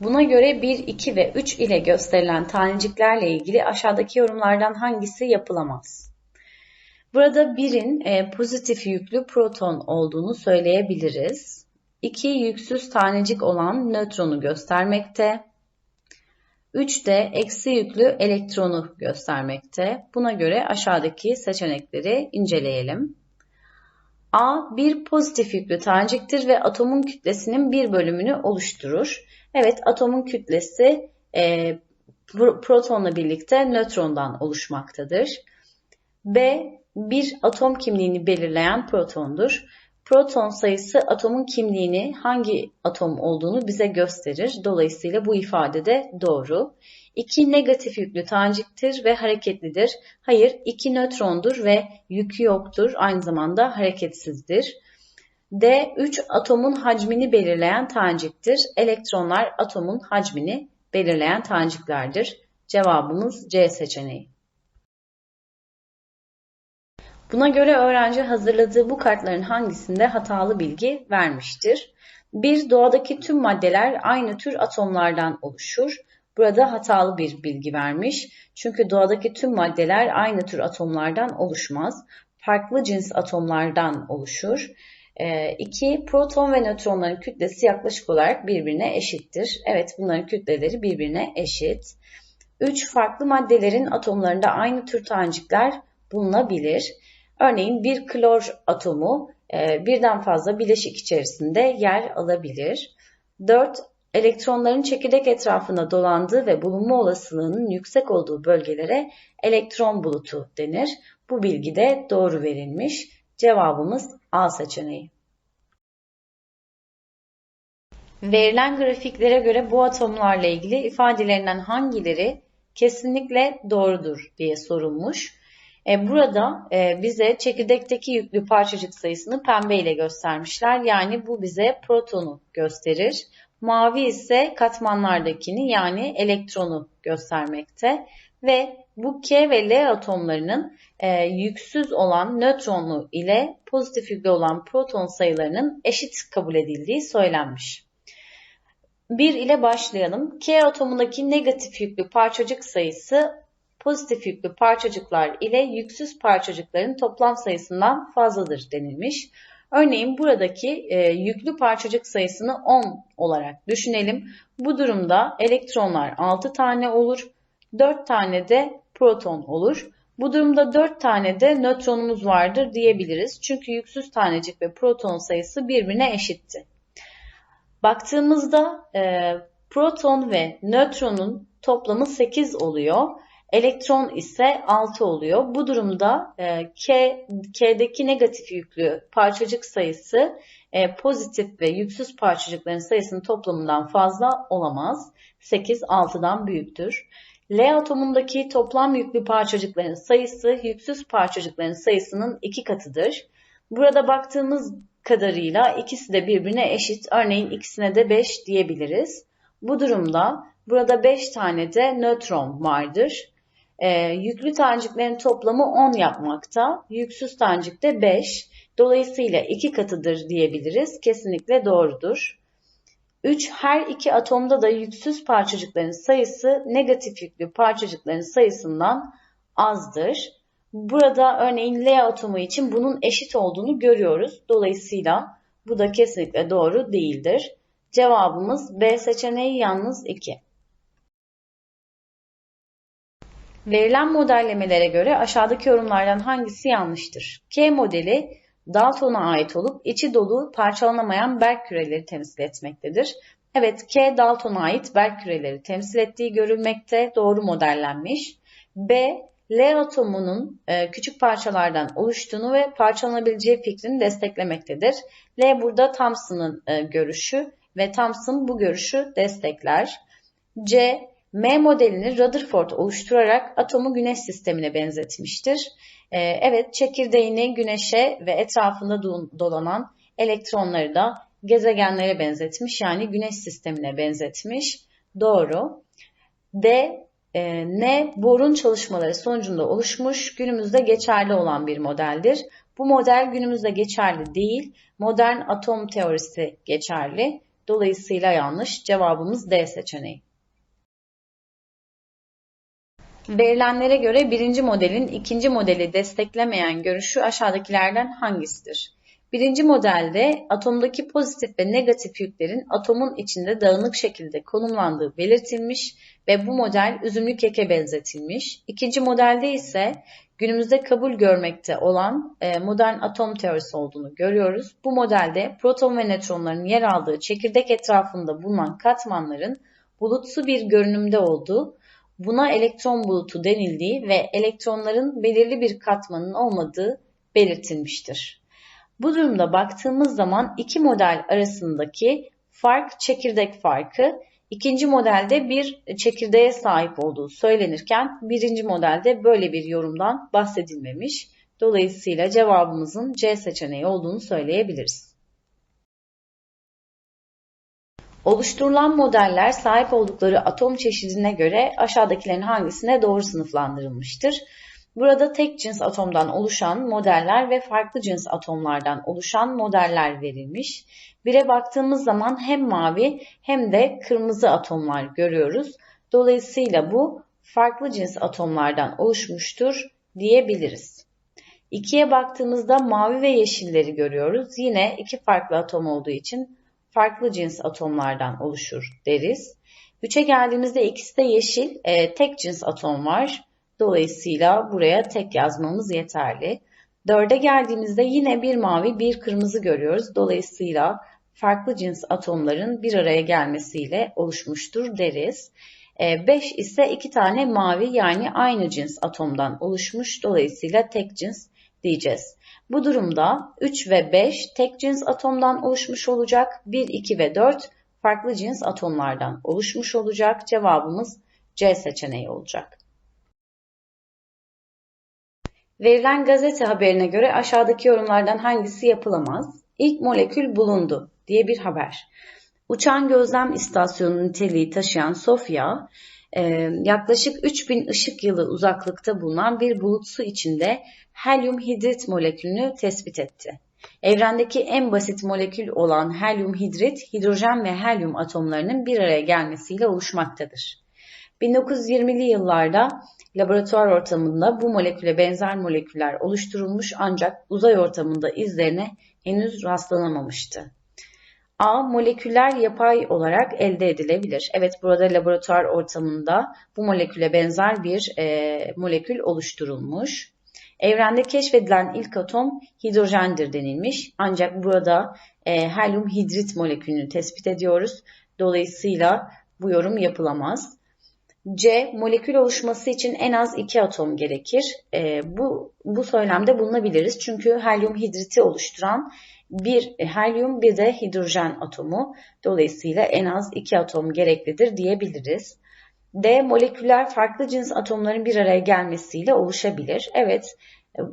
Buna göre 1, 2 ve 3 ile gösterilen taneciklerle ilgili aşağıdaki yorumlardan hangisi yapılamaz? Burada 1'in e, pozitif yüklü proton olduğunu söyleyebiliriz. 2 yüksüz tanecik olan nötronu göstermekte. 3 de eksi yüklü elektronu göstermekte. Buna göre aşağıdaki seçenekleri inceleyelim. A bir pozitif yüklü taneciktir ve atomun kütlesinin bir bölümünü oluşturur. Evet atomun kütlesi e, protonla birlikte nötrondan oluşmaktadır. B bir atom kimliğini belirleyen protondur. Proton sayısı atomun kimliğini hangi atom olduğunu bize gösterir. Dolayısıyla bu ifade de doğru. 2 negatif yüklü taneciktir ve hareketlidir. Hayır, 2 nötrondur ve yükü yoktur. Aynı zamanda hareketsizdir. D 3 atomun hacmini belirleyen taneciktir. Elektronlar atomun hacmini belirleyen taneciklerdir. Cevabımız C seçeneği. Buna göre öğrenci hazırladığı bu kartların hangisinde hatalı bilgi vermiştir? Bir, doğadaki tüm maddeler aynı tür atomlardan oluşur. Burada hatalı bir bilgi vermiş. Çünkü doğadaki tüm maddeler aynı tür atomlardan oluşmaz. Farklı cins atomlardan oluşur. 2. Ee, proton ve nötronların kütlesi yaklaşık olarak birbirine eşittir. Evet bunların kütleleri birbirine eşit. 3. Farklı maddelerin atomlarında aynı tür tanecikler bulunabilir. Örneğin bir klor atomu e, birden fazla bileşik içerisinde yer alabilir. 4. Elektronların çekirdek etrafında dolandığı ve bulunma olasılığının yüksek olduğu bölgelere elektron bulutu denir. Bu bilgi de doğru verilmiş. Cevabımız A seçeneği. Verilen grafiklere göre bu atomlarla ilgili ifadelerinden hangileri kesinlikle doğrudur diye sorulmuş. E, burada e, bize çekirdekteki yüklü parçacık sayısını pembe ile göstermişler. Yani bu bize protonu gösterir. Mavi ise katmanlardakini yani elektronu göstermekte. Ve bu K ve L atomlarının e, yüksüz olan nötronlu ile pozitif yüklü olan proton sayılarının eşit kabul edildiği söylenmiş. 1 ile başlayalım. K atomundaki negatif yüklü parçacık sayısı pozitif yüklü parçacıklar ile yüksüz parçacıkların toplam sayısından fazladır denilmiş. Örneğin buradaki e, yüklü parçacık sayısını 10 olarak düşünelim. Bu durumda elektronlar 6 tane olur, 4 tane de proton olur. Bu durumda 4 tane de nötronumuz vardır diyebiliriz. Çünkü yüksüz tanecik ve proton sayısı birbirine eşitti. Baktığımızda e, proton ve nötronun toplamı 8 oluyor. Elektron ise 6 oluyor. Bu durumda e, K, K'deki negatif yüklü parçacık sayısı e, pozitif ve yüksüz parçacıkların sayısının toplamından fazla olamaz. 8 6'dan büyüktür. L atomundaki toplam yüklü parçacıkların sayısı yüksüz parçacıkların sayısının iki katıdır. Burada baktığımız kadarıyla ikisi de birbirine eşit. Örneğin ikisine de 5 diyebiliriz. Bu durumda burada 5 tane de nötron vardır. E, yüklü taneciklerin toplamı 10 yapmakta. Yüksüz tanecik de 5. Dolayısıyla 2 katıdır diyebiliriz. Kesinlikle doğrudur. 3. Her iki atomda da yüksüz parçacıkların sayısı negatif yüklü parçacıkların sayısından azdır. Burada örneğin L atomu için bunun eşit olduğunu görüyoruz. Dolayısıyla bu da kesinlikle doğru değildir. Cevabımız B seçeneği yalnız 2. Verilen modellemelere göre aşağıdaki yorumlardan hangisi yanlıştır? K modeli Dalton'a ait olup içi dolu parçalanamayan berk küreleri temsil etmektedir. Evet K Dalton'a ait berk küreleri temsil ettiği görülmekte doğru modellenmiş. B L atomunun e, küçük parçalardan oluştuğunu ve parçalanabileceği fikrini desteklemektedir. L burada Thomson'ın e, görüşü ve Thomson bu görüşü destekler. C M modelini Rutherford oluşturarak atomu güneş sistemine benzetmiştir. Ee, evet, çekirdeğini güneşe ve etrafında dolanan elektronları da gezegenlere benzetmiş. Yani güneş sistemine benzetmiş. Doğru. D, e, N borun çalışmaları sonucunda oluşmuş, günümüzde geçerli olan bir modeldir. Bu model günümüzde geçerli değil, modern atom teorisi geçerli. Dolayısıyla yanlış. Cevabımız D seçeneği. Verilenlere göre birinci modelin ikinci modeli desteklemeyen görüşü aşağıdakilerden hangisidir? Birinci modelde atomdaki pozitif ve negatif yüklerin atomun içinde dağınık şekilde konumlandığı belirtilmiş ve bu model üzümlü keke benzetilmiş. İkinci modelde ise günümüzde kabul görmekte olan e, modern atom teorisi olduğunu görüyoruz. Bu modelde proton ve nötronların yer aldığı çekirdek etrafında bulunan katmanların bulutsu bir görünümde olduğu, buna elektron bulutu denildiği ve elektronların belirli bir katmanın olmadığı belirtilmiştir. Bu durumda baktığımız zaman iki model arasındaki fark çekirdek farkı, ikinci modelde bir çekirdeğe sahip olduğu söylenirken birinci modelde böyle bir yorumdan bahsedilmemiş. Dolayısıyla cevabımızın C seçeneği olduğunu söyleyebiliriz. Oluşturulan modeller sahip oldukları atom çeşidine göre aşağıdakilerin hangisine doğru sınıflandırılmıştır? Burada tek cins atomdan oluşan modeller ve farklı cins atomlardan oluşan modeller verilmiş. Bire baktığımız zaman hem mavi hem de kırmızı atomlar görüyoruz. Dolayısıyla bu farklı cins atomlardan oluşmuştur diyebiliriz. İkiye baktığımızda mavi ve yeşilleri görüyoruz. Yine iki farklı atom olduğu için farklı cins atomlardan oluşur deriz. Üçe geldiğimizde ikisi de yeşil, e, tek cins atom var. Dolayısıyla buraya tek yazmamız yeterli. Dörde geldiğimizde yine bir mavi bir kırmızı görüyoruz. Dolayısıyla farklı cins atomların bir araya gelmesiyle oluşmuştur deriz. 5 e, ise iki tane mavi yani aynı cins atomdan oluşmuş. Dolayısıyla tek cins diyeceğiz. Bu durumda 3 ve 5 tek cins atomdan oluşmuş olacak. 1, 2 ve 4 farklı cins atomlardan oluşmuş olacak. Cevabımız C seçeneği olacak. Verilen gazete haberine göre aşağıdaki yorumlardan hangisi yapılamaz? İlk molekül bulundu diye bir haber. Uçan gözlem istasyonu niteliği taşıyan Sofia, e, yaklaşık 3000 ışık yılı uzaklıkta bulunan bir bulut su içinde helyum hidrit molekülünü tespit etti. Evrendeki en basit molekül olan helyum hidrit, hidrojen ve helyum atomlarının bir araya gelmesiyle oluşmaktadır. 1920'li yıllarda laboratuvar ortamında bu moleküle benzer moleküller oluşturulmuş ancak uzay ortamında izlerine henüz rastlanamamıştı. A. Moleküller yapay olarak elde edilebilir. Evet burada laboratuvar ortamında bu moleküle benzer bir e, molekül oluşturulmuş. Evrende keşfedilen ilk atom hidrojendir denilmiş. Ancak burada e, helyum hidrit molekülünü tespit ediyoruz. Dolayısıyla bu yorum yapılamaz. C. Molekül oluşması için en az iki atom gerekir. E, bu, bu söylemde bulunabiliriz. Çünkü helyum hidriti oluşturan bir helyum bir de hidrojen atomu. Dolayısıyla en az iki atom gereklidir diyebiliriz. D. Moleküller farklı cins atomların bir araya gelmesiyle oluşabilir. Evet,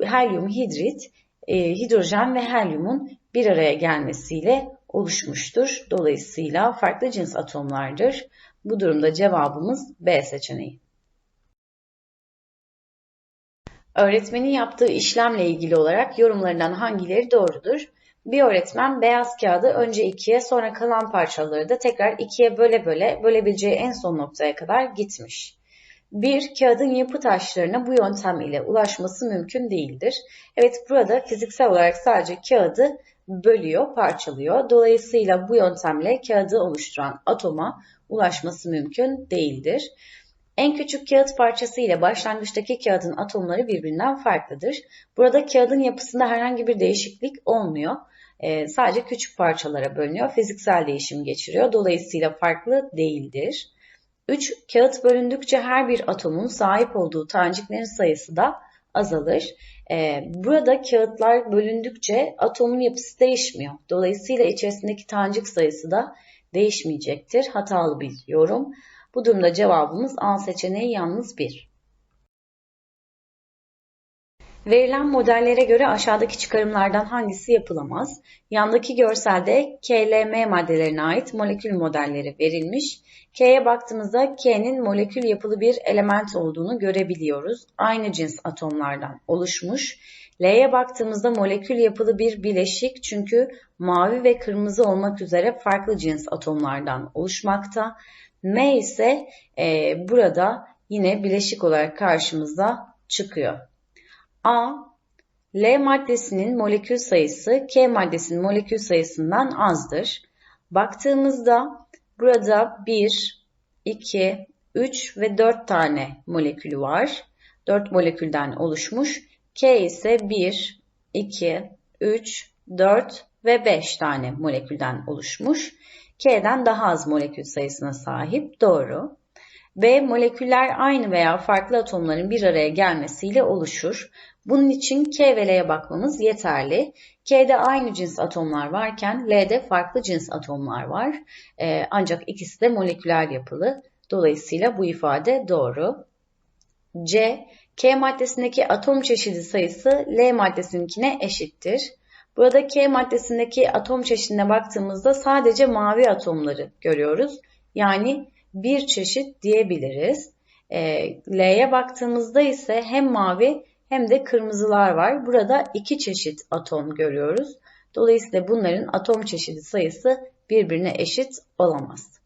helyum hidrit, e, hidrojen ve helyumun bir araya gelmesiyle oluşmuştur. Dolayısıyla farklı cins atomlardır. Bu durumda cevabımız B seçeneği. Öğretmenin yaptığı işlemle ilgili olarak yorumlarından hangileri doğrudur? Bir öğretmen beyaz kağıdı önce ikiye sonra kalan parçaları da tekrar ikiye böle böle bölebileceği en son noktaya kadar gitmiş. Bir, kağıdın yapı taşlarına bu yöntem ile ulaşması mümkün değildir. Evet burada fiziksel olarak sadece kağıdı bölüyor, parçalıyor. Dolayısıyla bu yöntemle kağıdı oluşturan atoma ulaşması mümkün değildir. En küçük kağıt parçası ile başlangıçtaki kağıdın atomları birbirinden farklıdır. Burada kağıdın yapısında herhangi bir değişiklik olmuyor. E, sadece küçük parçalara bölünüyor. Fiziksel değişim geçiriyor. Dolayısıyla farklı değildir. 3. Kağıt bölündükçe her bir atomun sahip olduğu taneciklerin sayısı da azalır. E, burada kağıtlar bölündükçe atomun yapısı değişmiyor. Dolayısıyla içerisindeki tanecik sayısı da değişmeyecektir. Hatalı bir yorum. Bu durumda cevabımız A seçeneği yalnız 1. Verilen modellere göre aşağıdaki çıkarımlardan hangisi yapılamaz? Yandaki görselde KLM maddelerine ait molekül modelleri verilmiş. K'ye baktığımızda K'nin molekül yapılı bir element olduğunu görebiliyoruz. Aynı cins atomlardan oluşmuş. L'ye baktığımızda molekül yapılı bir bileşik çünkü mavi ve kırmızı olmak üzere farklı cins atomlardan oluşmakta. M ise e, burada yine bileşik olarak karşımıza çıkıyor. A, L maddesinin molekül sayısı K maddesinin molekül sayısından azdır. Baktığımızda burada 1, 2, 3 ve 4 tane molekülü var. 4 molekülden oluşmuş. K ise 1, 2, 3, 4 ve 5 tane molekülden oluşmuş. K'den daha az molekül sayısına sahip. Doğru. B moleküller aynı veya farklı atomların bir araya gelmesiyle oluşur. Bunun için K ve L'ye bakmamız yeterli. K'de aynı cins atomlar varken L'de farklı cins atomlar var. Ee, ancak ikisi de moleküler yapılı. Dolayısıyla bu ifade doğru. C, K maddesindeki atom çeşidi sayısı L maddesininkine eşittir. Burada K maddesindeki atom çeşidine baktığımızda sadece mavi atomları görüyoruz. Yani bir çeşit diyebiliriz. E, L'ye baktığımızda ise hem mavi hem de kırmızılar var. Burada iki çeşit atom görüyoruz. Dolayısıyla bunların atom çeşidi sayısı birbirine eşit olamaz.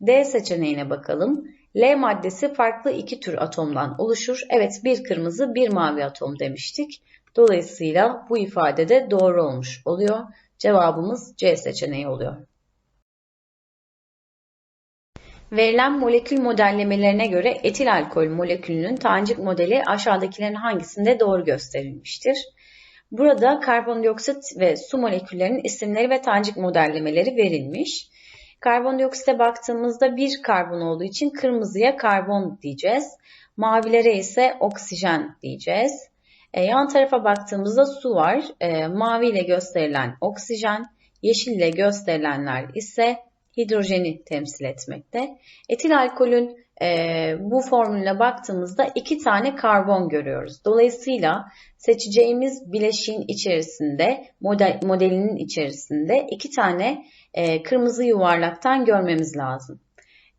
D seçeneğine bakalım. L maddesi farklı iki tür atomdan oluşur. Evet bir kırmızı bir mavi atom demiştik. Dolayısıyla bu ifade de doğru olmuş oluyor. Cevabımız C seçeneği oluyor. Verilen molekül modellemelerine göre etil alkol molekülünün tanecik modeli aşağıdakilerin hangisinde doğru gösterilmiştir? Burada karbondioksit ve su moleküllerinin isimleri ve tanecik modellemeleri verilmiş. Karbondioksite baktığımızda bir karbon olduğu için kırmızıya karbon diyeceğiz. Mavilere ise oksijen diyeceğiz. E, yan tarafa baktığımızda su var. E, mavi ile gösterilen oksijen, yeşil ile gösterilenler ise hidrojeni temsil etmekte. Etil alkolün e, bu formüle baktığımızda iki tane karbon görüyoruz. Dolayısıyla seçeceğimiz bileşiğin içerisinde, model, modelinin içerisinde iki tane e, kırmızı yuvarlaktan görmemiz lazım.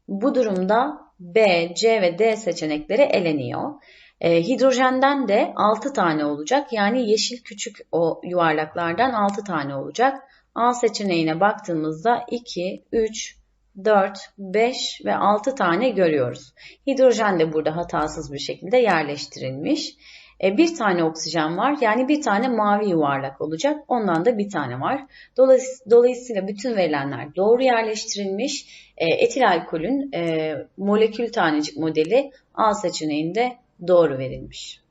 Bu durumda B, C ve D seçenekleri eleniyor. E, hidrojenden de 6 tane olacak. Yani yeşil küçük o yuvarlaklardan 6 tane olacak. A seçeneğine baktığımızda 2, 3, 4, 5 ve 6 tane görüyoruz. Hidrojen de burada hatasız bir şekilde yerleştirilmiş. E, bir tane oksijen var yani bir tane mavi yuvarlak olacak. Ondan da bir tane var. Dolayısıyla bütün verilenler doğru yerleştirilmiş. E, etil alkolün e, molekül tanecik modeli A seçeneğinde doğru verilmiş.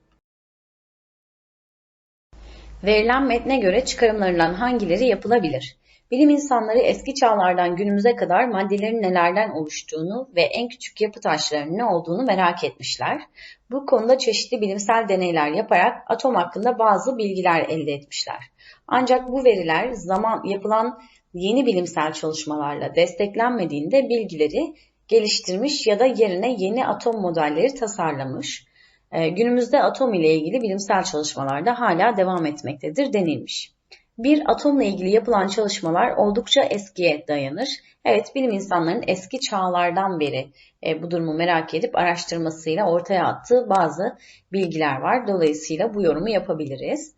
Verilen metne göre çıkarımlarından hangileri yapılabilir? Bilim insanları eski çağlardan günümüze kadar maddelerin nelerden oluştuğunu ve en küçük yapı taşlarının ne olduğunu merak etmişler. Bu konuda çeşitli bilimsel deneyler yaparak atom hakkında bazı bilgiler elde etmişler. Ancak bu veriler zaman yapılan yeni bilimsel çalışmalarla desteklenmediğinde bilgileri geliştirmiş ya da yerine yeni atom modelleri tasarlamış. Ee, günümüzde atom ile ilgili bilimsel çalışmalarda hala devam etmektedir denilmiş. Bir atomla ilgili yapılan çalışmalar oldukça eskiye dayanır. Evet bilim insanlarının eski çağlardan beri e, bu durumu merak edip araştırmasıyla ortaya attığı bazı bilgiler var. Dolayısıyla bu yorumu yapabiliriz.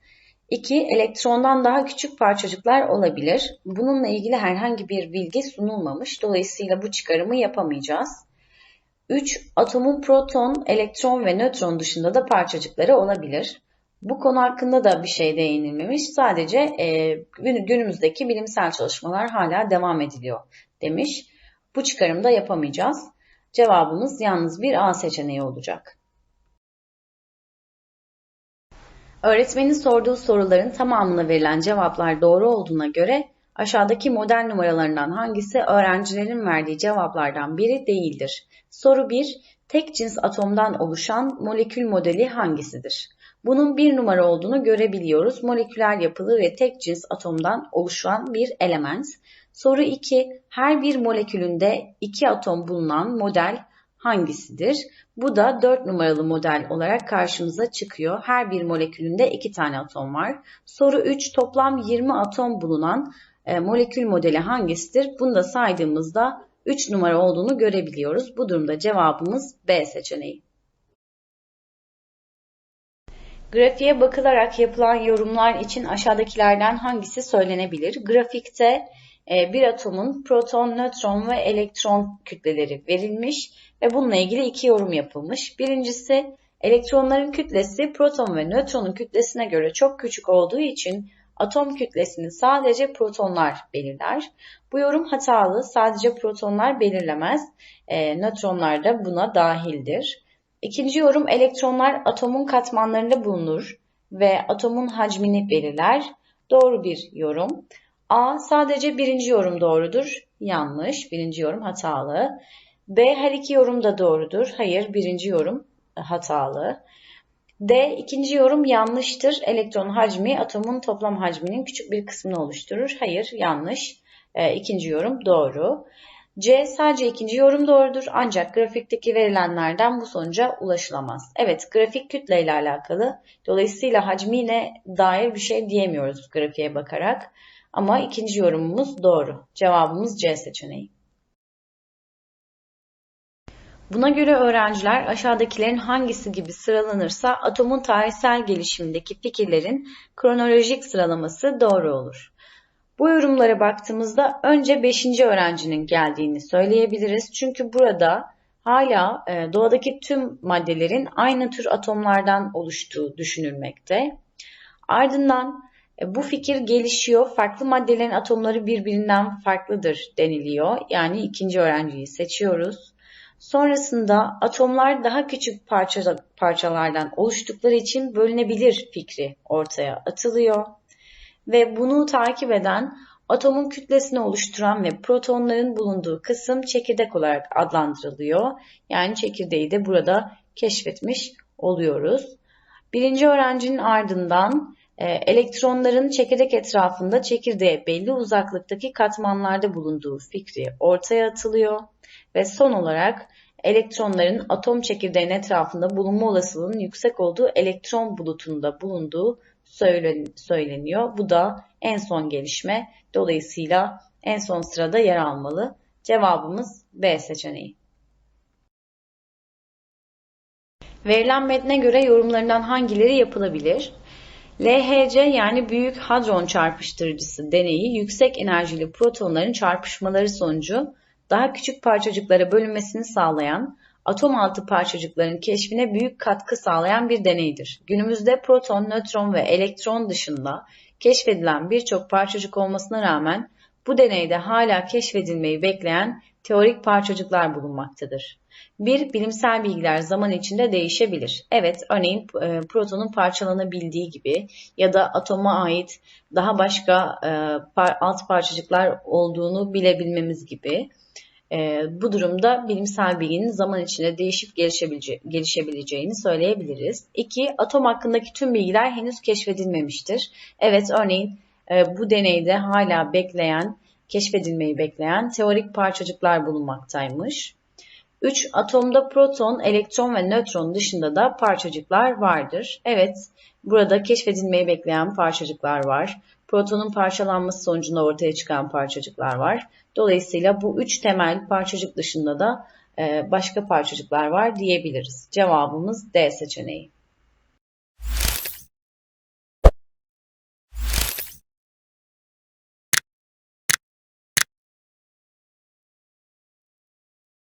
2. Elektrondan daha küçük parçacıklar olabilir. Bununla ilgili herhangi bir bilgi sunulmamış. Dolayısıyla bu çıkarımı yapamayacağız. 3. Atomun proton, elektron ve nötron dışında da parçacıkları olabilir. Bu konu hakkında da bir şey değinilmemiş. Sadece e, günümüzdeki bilimsel çalışmalar hala devam ediliyor demiş. Bu çıkarımda yapamayacağız. Cevabımız yalnız bir A seçeneği olacak. Öğretmenin sorduğu soruların tamamına verilen cevaplar doğru olduğuna göre aşağıdaki model numaralarından hangisi öğrencilerin verdiği cevaplardan biri değildir? Soru 1. Tek cins atomdan oluşan molekül modeli hangisidir? Bunun bir numara olduğunu görebiliyoruz. Moleküler yapılı ve tek cins atomdan oluşan bir element. Soru 2. Her bir molekülünde iki atom bulunan model hangisidir? Bu da 4 numaralı model olarak karşımıza çıkıyor. Her bir molekülünde 2 tane atom var. Soru 3. Toplam 20 atom bulunan e, molekül modeli hangisidir? Bunu da saydığımızda 3 numara olduğunu görebiliyoruz. Bu durumda cevabımız B seçeneği. Grafiğe bakılarak yapılan yorumlar için aşağıdakilerden hangisi söylenebilir? Grafikte e, bir atomun proton, nötron ve elektron kütleleri verilmiş ve bununla ilgili iki yorum yapılmış. Birincisi elektronların kütlesi proton ve nötronun kütlesine göre çok küçük olduğu için atom kütlesini sadece protonlar belirler. Bu yorum hatalı. Sadece protonlar belirlemez. E, nötronlar da buna dahildir. İkinci yorum elektronlar atomun katmanlarında bulunur ve atomun hacmini belirler. Doğru bir yorum. A sadece birinci yorum doğrudur. Yanlış. Birinci yorum hatalı. B her iki yorum da doğrudur. Hayır birinci yorum hatalı. D ikinci yorum yanlıştır. Elektron hacmi atomun toplam hacminin küçük bir kısmını oluşturur. Hayır yanlış. E, ikinci yorum doğru. C sadece ikinci yorum doğrudur ancak grafikteki verilenlerden bu sonuca ulaşılamaz. Evet grafik kütle ile alakalı. Dolayısıyla hacmiyle dair bir şey diyemiyoruz grafiğe bakarak. Ama ikinci yorumumuz doğru. Cevabımız C seçeneği. Buna göre öğrenciler aşağıdakilerin hangisi gibi sıralanırsa atomun tarihsel gelişimindeki fikirlerin kronolojik sıralaması doğru olur. Bu yorumlara baktığımızda önce 5. öğrencinin geldiğini söyleyebiliriz. Çünkü burada hala e, doğadaki tüm maddelerin aynı tür atomlardan oluştuğu düşünülmekte. Ardından e, bu fikir gelişiyor. Farklı maddelerin atomları birbirinden farklıdır deniliyor. Yani ikinci öğrenciyi seçiyoruz. Sonrasında atomlar daha küçük parça, parçalardan oluştukları için bölünebilir fikri ortaya atılıyor. Ve bunu takip eden atomun kütlesini oluşturan ve protonların bulunduğu kısım çekirdek olarak adlandırılıyor. Yani çekirdeği de burada keşfetmiş oluyoruz. Birinci öğrencinin ardından elektronların çekirdek etrafında çekirdeğe belli uzaklıktaki katmanlarda bulunduğu fikri ortaya atılıyor ve son olarak elektronların atom çekirdeğin etrafında bulunma olasılığının yüksek olduğu elektron bulutunda bulunduğu söyleniyor. Bu da en son gelişme. Dolayısıyla en son sırada yer almalı. Cevabımız B seçeneği. Verilen metne göre yorumlarından hangileri yapılabilir? LHC yani Büyük Hadron Çarpıştırıcısı deneyi yüksek enerjili protonların çarpışmaları sonucu daha küçük parçacıklara bölünmesini sağlayan, atom altı parçacıkların keşfine büyük katkı sağlayan bir deneydir. Günümüzde proton, nötron ve elektron dışında keşfedilen birçok parçacık olmasına rağmen bu deneyde hala keşfedilmeyi bekleyen teorik parçacıklar bulunmaktadır. Bir, bilimsel bilgiler zaman içinde değişebilir. Evet, örneğin e, protonun parçalanabildiği gibi ya da atoma ait daha başka e, alt parçacıklar olduğunu bilebilmemiz gibi. E, bu durumda bilimsel bilginin zaman içinde değişip gelişebilece gelişebileceğini söyleyebiliriz. İki, atom hakkındaki tüm bilgiler henüz keşfedilmemiştir. Evet, örneğin bu deneyde hala bekleyen, keşfedilmeyi bekleyen teorik parçacıklar bulunmaktaymış. 3. Atomda proton, elektron ve nötron dışında da parçacıklar vardır. Evet, burada keşfedilmeyi bekleyen parçacıklar var. Protonun parçalanması sonucunda ortaya çıkan parçacıklar var. Dolayısıyla bu üç temel parçacık dışında da e, başka parçacıklar var diyebiliriz. Cevabımız D seçeneği.